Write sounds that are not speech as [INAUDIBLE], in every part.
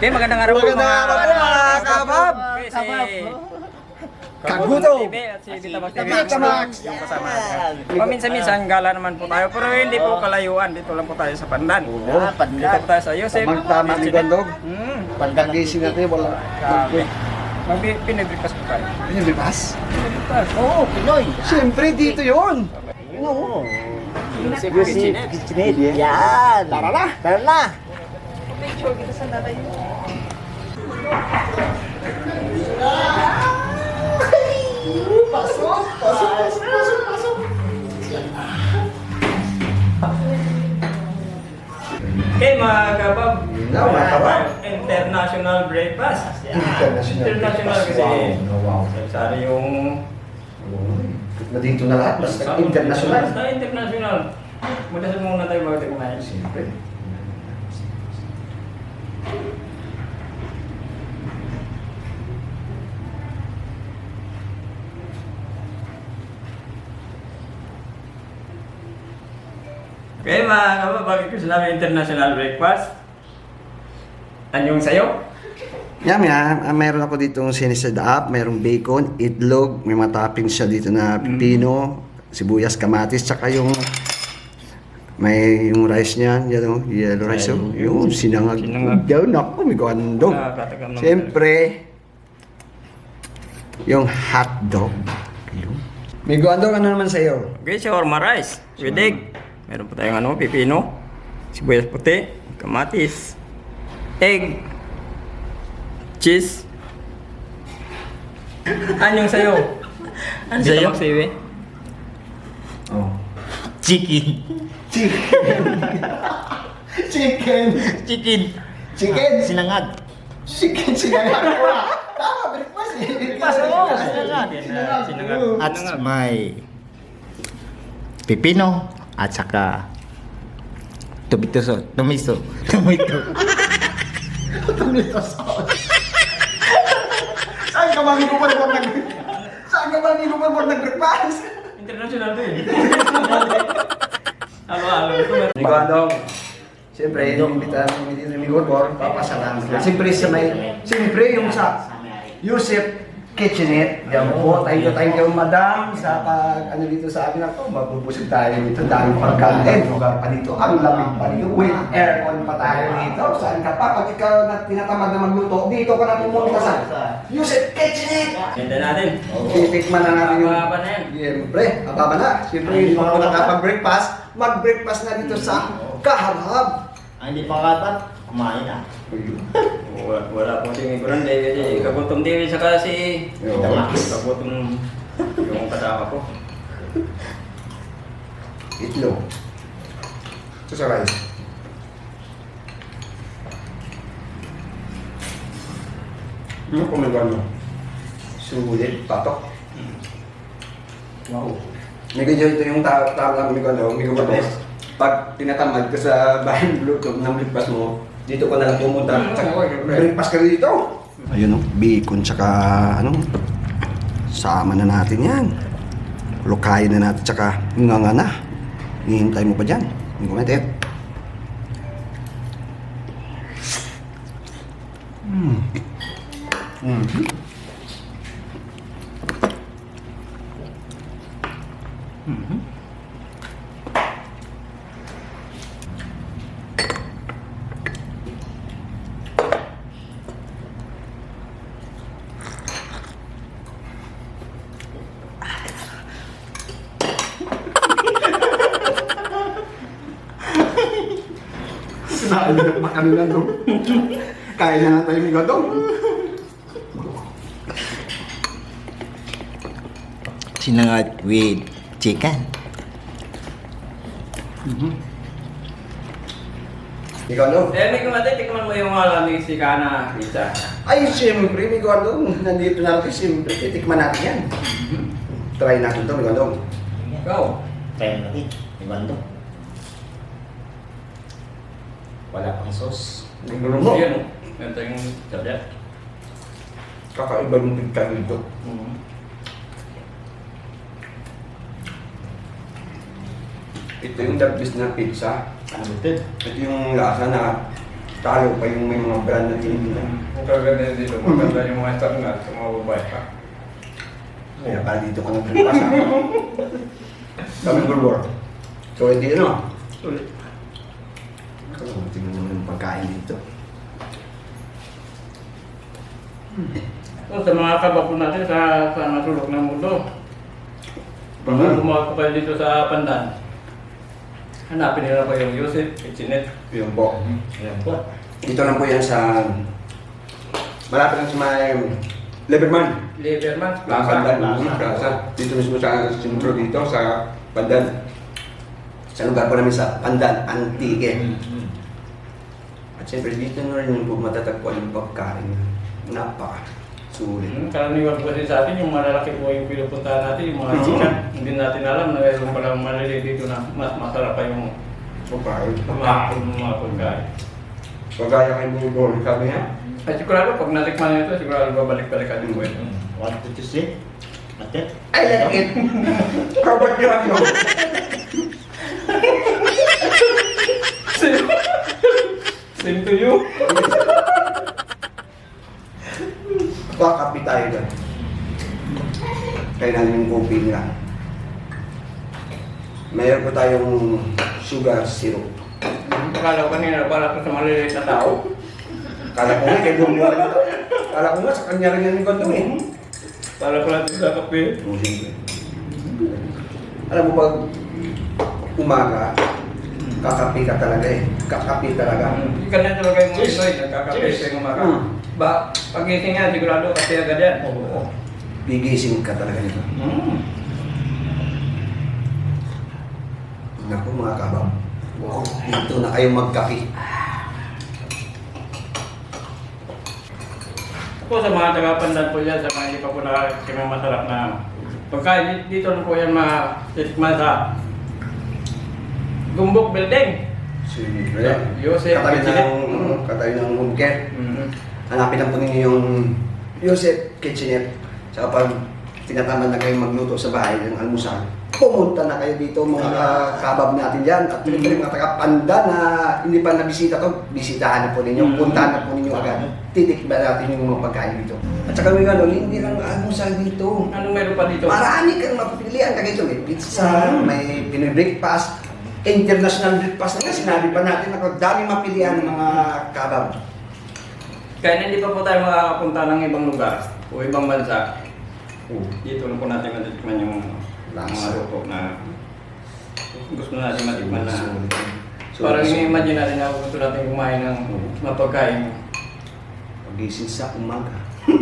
Okay, magandang araw po Magandang araw po, mga kabab. Si Bitamax TV. Bitamax. Yung kasama natin. Paminsan-minsan gala naman po tayo pero hindi po kalayuan. Dito lang po tayo sa Pandan. Ah, Dito po tayo sa Yosef. Magtama ni Bandog. Hmm. Pagkagising natin, wala. Grabe. Mag-pinibreakfast po tayo. Pinibipas? Pinibreakfast. Oo, Pinoy. Siyempre, dito yun. Oo. Yosef Kitchenette. Kitchenette. Yan. Tara na. Tara na. Picture kita sa nanay. Pasok, pasok, pasok, pasok, pasok. Okay, mga kabab. Hello, mga kabab. International breakfast. International International breakfast. kasi. Wow, wow. Sana yung Na dito na lahat, basta international. Basta international. Magdasal muna tayo bago tayo kumain. Siyempre. Okay mga ko sinabi international breakfast? Anyong sayo? Yan, yan. Ah, meron ako dito sinisad up, merong bacon, itlog, may mga toppings siya dito na pipino, sibuyas, kamatis, tsaka yung may yung rice niyan, yan o, yellow rice o. Yung sinangag. Sinangag. Daw, naku, may. Nakakatakam naman. Siyempre, yung hot dog. Yun. May gandong ano naman sa'yo? Okay, shawarma rice with egg. Meron po tayong ano, pipino, sibuyas puti, kamatis, egg, cheese. Anyong sayo? [LAUGHS] Ano Sayo? Sayo? Oh. Chicken. Chicken! Chicken. Chicken! Sinangag. Chicken sinangag. Tama, breakfast eh. Breakfast. Oo, sinangag. Sinangag. Sinangag. At may pipino at saka. Tomato. Tomato. Tomato sauce. Saan ka mami ko pa nag Saan ka mami ko pa nag-breakfast? International to eh. Halo-halo. Amigo Andong, siyempre, inimbita namin dito ni Gorbor, papasalamat lang. Siyempre, sa may, siyempre, yung sa Yusef Kitchenette, diyan po, thank you, thank you, madam, sa pag, ano dito sa amin ako, mabubusog tayo dito, dahil pagkain, lugar pa dito, ang lamig pa dito, with aircon pa tayo dito, saan ka pa, pag ikaw na tinatamad na magluto, dito ka na pumunta sa Yusef Kitchenette! Ganda natin. Titikman na natin yung... Mababa na yan. Siyempre, mababa na. Siyempre, yung mga nakapag-breakfast, mag-breakfast na dito sa Kahabhab. Ang hindi pa katat, kumain na. [LAUGHS] Wala, wala po si Miguel dahil kasi kagutom din saka si Yo. kagutom yung kasama ko. Itlog. Ito sa rice. Ano kung may gano'n? Sulit, patok. Wow. May ganyan ito yung tawag gano'n, may gano'n. Pag tinatamad ka sa bahay ng bluetooth ng breakfast mo, dito ka na lang pumunta. Breakfast ka dito. Ayun o, bacon tsaka ano, sama na natin yan. Lukayin na natin tsaka nga nga na. Hihintay mo pa dyan. Hindi ko mati. Mm. Mm. Naalala pa kami na doon. Kain na nga tayo ni Godong. Sinangag with chicken. Ikaw, no? Eh, may kumatay, tikman mo yung alam ni si Kana pizza. Ay, siyempre, may Gordon. Nandito na natin, siyempre. Titikman natin yan. Try natin to, may Gordon. Ikaw. Kaya natin. Ibando. Wala pang sauce. Gordon mo. Yan. Ganito yung sabya. Kakaiba yung pagkain dito. Ito yung the best na pizza. Unlimited. Ito yung lasa na talo pa yung may mga brand na tinitinda. Ang kaganda dito, maganda yung mga starnat sa mga babae ka. Kaya para dito ka nagpilipas ha. Kami [LAUGHS] gulwar. So, hindi ano. Ulit. Oh, tingnan naman yung pagkain dito. So, sa mga kabapo natin sa, sa masulok ng mundo, pag Mhm. lumawa ko kayo dito sa Pandan, hanapin nila po yung Yusef, Kitchenet. Yun po. Ayan po. Dito lang po yan sa... Malapit lang sa may... Leverman. Lieberman, Plaza. Plaza. Plaza. Plaza. Dito mismo sa sentro dito, sa Pandan. Sa lugar po namin sa Pandan, Antique. Siyempre dito na rin yung po matatagpuan yung pagkain. Napaka sulit. Hmm, karaniwan po kasi sa atin, yung malalaki po yung pinupuntahan natin, yung mga Mhm. sikat. Hindi natin alam na mayroon palang maliliit dito na mas masarap pa yung Pagkain. mga, yung mga pagkain. Pagkaya kay Bubol, sabi niya. At sigurado, pag natikman nyo ito, sigurado babalik-balik ka din po ito. One, two, three. Ate. I like it. How about you, Same to you. Kakapi tayo dyan. Namin yung kopi nila. Mayroon po tayong sugar syrup. Akala ko kanina, para ito sa maliliit na tao. Kala ko nga kay Bubol. Kala ko nga sa kanya rin yan yung ganito eh. Para pala ito sa kape. Siyempre. Alam mo pag umaga, kakapi ka talaga eh. Kakapi talaga. Ganyan talaga yung mga Pinoy, nagkakape sa yung umaga. Mm. Ba, pagising yan, sigurado kasi agad yan. Oo. Bigising ka talaga nito. Mm. Naku mga kabab. Wow, dito na kayo magkapi. Po sa mga taga-pandan po yan, sa mga hindi pa po nakakita ng masarap na pagkain, dito na po yan matitikman sa Gumbok Building. Siyempre. Yosef Katabi Kitchenet. ng, katabi ng home care. Mm. Hanapin lang po ninyo yung Yosef Kitchenet. Saka pag tinatamad na kayo magluto sa bahay ng almusal, pumunta na kayo dito mga kabab natin dyan. At mm mga taga-panda na hindi pa nabisita to, bisitahan na po ninyo, Mm. puntahan na po ninyo agad. Titikba natin yung mga pagkain dito. At saka may gano'n, hindi lang almusal dito. Anong meron pa dito? Marami kang mapipilian ka dito. May pizza, may Pinoy breakfast, international breakfast na nga. Sinabi pa natin na dami mapilian ng mga kabab. Kaya hindi pa po tayo makakapunta ng ibang lugar o ibang bansa. Oh. Dito lang po natin matitikman yung mga Lasa. luto na gusto natin matikman na So, parang so, ini-imagine natin na gusto natin kumain ng mapagkain. Pagising sa umaga. [LAUGHS]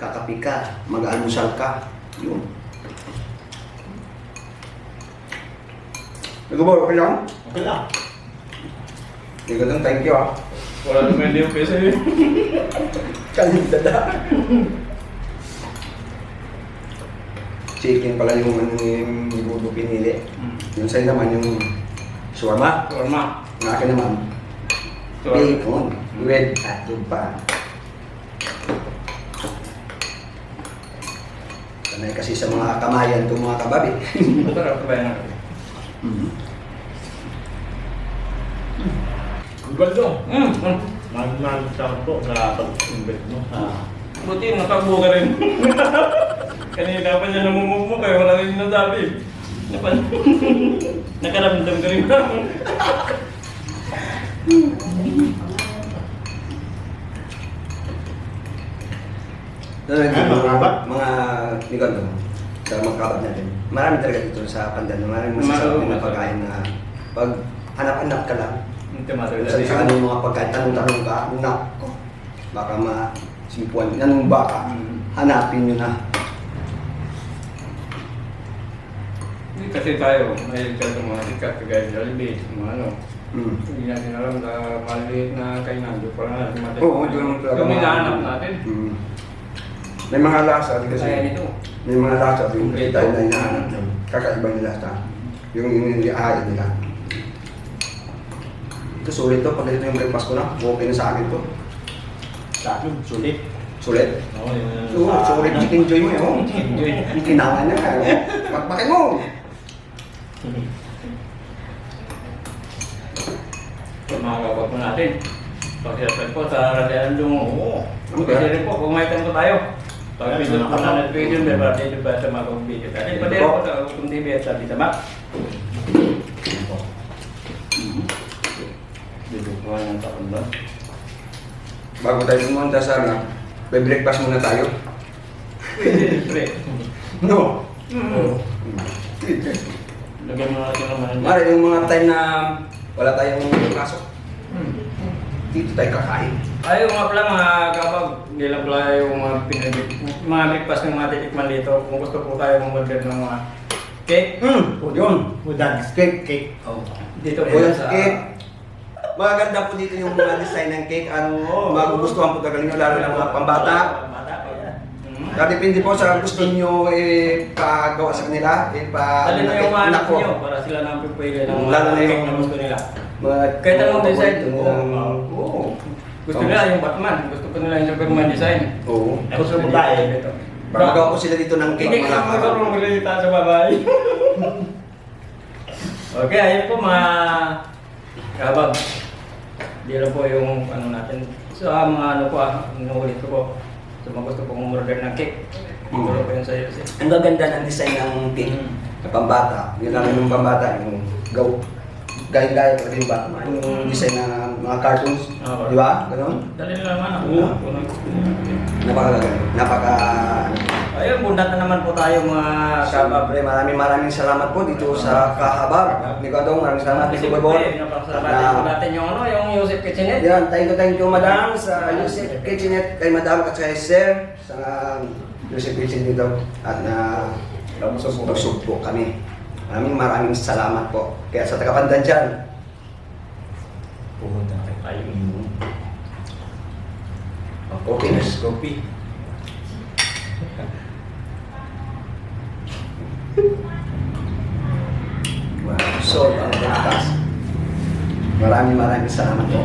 Kakapi ka, mag-almusal ka. Yun. Nagubor, okay lang? Okay lang. Hindi ko lang, thank you ah. Wala naman hindi yung peso eh. [LAUGHS] Kalindada. Chicken pala yung ano yung Budo pinili. Yung sa'yo naman yung shawarma. Kurma. Ang akin naman, bacon. With tattoo pa. Sanay kasi sa mga kamayan itong mga kababi. Masarap ba yan? Ibando. Mm. mm. Mag-mag sa po sa pag-invest mo sa... Buti, nakabuo ka rin. [LAUGHS] Kanina pa niya namumugmo kayo, wala rin sinasabi. Napan [LAUGHS] Nakaramdam ka rin ba? Ano Ay, mga? Mga ligon no? Sa mga kabat natin. Marami talaga dito sa Pandan. Maraming masasarap Marami. na pagkain na pag hanap-hanap ka lang. Sa sa anong mga pagkain, tanong-tanong ka, nako, baka masipuan. Anong baka? Mm. Hanapin nyo na. Hindi kasi tayo, mahilig ka sa mga sikat, kagaya ng Jollibee, mga ano. Hmm. Hindi natin alam na maliit na kainan. Doon pala natin natin. Oo, doon talaga. Yung hinahanap natin. Hmm. May mga lasa kasi. Kaya nito. May mga lasa kasi Ito. tayo na hinahanap. Kakaiba yung lasa. Yung inihain nila. Ito sulit to. Pag ito yung breakfast ko na, okay na sa akin to. Sa akin, sulit. Sulit. Oo, yung Oo, sulit chicken joy mo yun. Enjoy. Yung kinawa niya. eh. Pakpakin mo. So, mga kapag po natin. Pag-share po sa Radian Dungo. Oo. Mag-share rin po may tanong tayo. Pag-video po na notification, may pa-update pa sa mga video. At pa po sa Utum TV at sa Bitama. Video ko ng taon ba? Bago tayo pumunta sana, may breakfast muna tayo. No. Oo. Lagyan mo natin naman. Mara, yung mga time na wala tayong pasok, dito tayo kakain. Ayaw nga pala mga kapag hindi lang pala yung mga pinag mga breakfast ng mga titikman dito. Kung gusto po tayo mag-order ng mga cake. Hmm, yun. Udan. Cake, cake. Dito po Kuya sa cake. Maganda po dito yung mga design ng cake. Ang magugustuhan po talaga ninyo, lalo ng mga pambata. Po. Kaya depende po sa gusto niyo eh, pagawa sa kanila. Eh, pa, Dali na yung mga anak nyo para sila nang pipili ng Lalo na mga yung- gusto nila. Mga, Kahit anong design. Ito Oo. Gusto nila yung Batman. Gusto ko nila yung Superman design. Oo. Gusto mo tayo. Magawa po sila dito ng cake. Hindi ka mga magkaroon ng relita sa babae. [LAUGHS] okay, ayun po mga kabag. Di lang po yung ano natin. So ah, mga ano po ah, inuulit ko po. So mga gusto pong umorder ng cake. Mm. Ito po yun sa iyo. Ang gaganda ng design ng cake. Mm. Na pambata. Yun lang yung pambata. Yung go. Gaya-gaya pa rin ba? Yung design ng mga cartoons. Oo. Di ba? Ganon. Dali na naman ako. Oo. Napakaganda. Napaka... Ayun, bundat na naman po tayo mga kabab. Siyempre, maraming maraming salamat po dito sa Kahabar. Nikodong, maraming salamat. Kasi Dito po po. natin yung ano, yung Yusef Kitchenet. Yan, thank you, thank you, madam, sa Yusef Kitchenet, kay madam at kay sir, sa Yusef Kitchenet dito. At na busog po kami. Maraming maraming salamat po. Kaya sa tagapandan dyan, Pumunta kayo. Ayun. okay na. Kopi. Wow, so, ang breakfast. Maraming maraming salamat po.